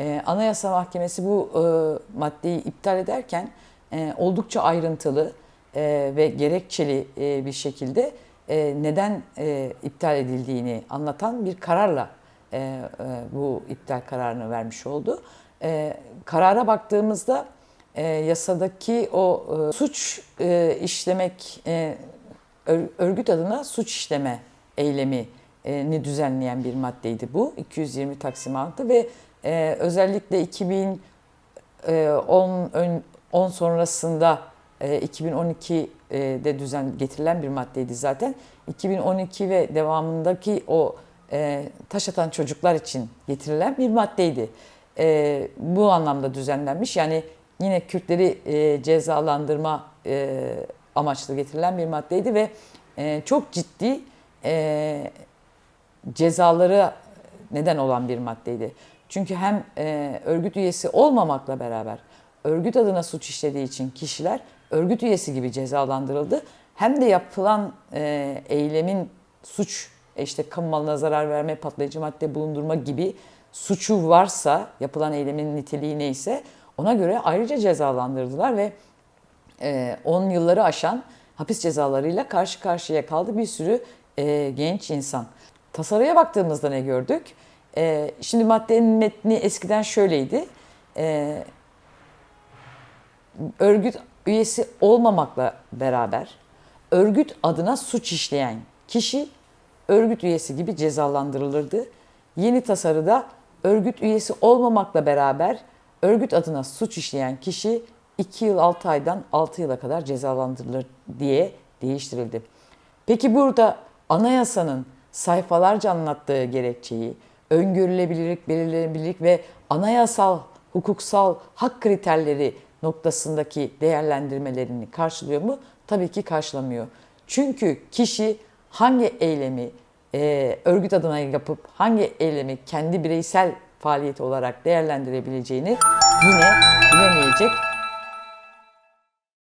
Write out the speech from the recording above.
E, Anayasa Mahkemesi bu e, maddeyi iptal ederken e, oldukça ayrıntılı e, ve gerekçeli e, bir şekilde neden iptal edildiğini anlatan bir kararla bu iptal kararını vermiş oldu. Karara baktığımızda yasadaki o suç işlemek ör- örgüt adına suç işleme eylemini düzenleyen bir maddeydi bu 220 Taksim 6 ve e, özellikle 2010 ön- 10 sonrasında e, 2012'de düzen getirilen bir maddeydi zaten. 2012 ve devamındaki o e, taş atan çocuklar için getirilen bir maddeydi. E, bu anlamda düzenlenmiş. Yani yine Kürtleri e, cezalandırma e, amaçlı getirilen bir maddeydi ve e, çok ciddi e, cezaları neden olan bir maddeydi. Çünkü hem e, örgüt üyesi olmamakla beraber örgüt adına suç işlediği için kişiler örgüt üyesi gibi cezalandırıldı. Hem de yapılan e, eylemin suç, e, işte kamu malına zarar verme, patlayıcı madde bulundurma gibi suçu varsa, yapılan eylemin niteliği neyse ona göre ayrıca cezalandırdılar ve e, 10 yılları aşan hapis cezalarıyla karşı karşıya kaldı bir sürü e, genç insan. Tasarıya baktığımızda ne gördük? E, şimdi maddenin metni eskiden şöyleydi. E, örgüt üyesi olmamakla beraber örgüt adına suç işleyen kişi örgüt üyesi gibi cezalandırılırdı. Yeni tasarıda örgüt üyesi olmamakla beraber örgüt adına suç işleyen kişi 2 yıl 6 aydan 6 yıla kadar cezalandırılır diye değiştirildi. Peki burada anayasanın sayfalarca anlattığı gerekçeyi, öngörülebilirlik, belirlenebilirlik ve anayasal, hukuksal hak kriterleri noktasındaki değerlendirmelerini karşılıyor mu? Tabii ki karşılamıyor. Çünkü kişi hangi eylemi e, örgüt adına yapıp hangi eylemi kendi bireysel faaliyeti olarak değerlendirebileceğini yine bilemeyecek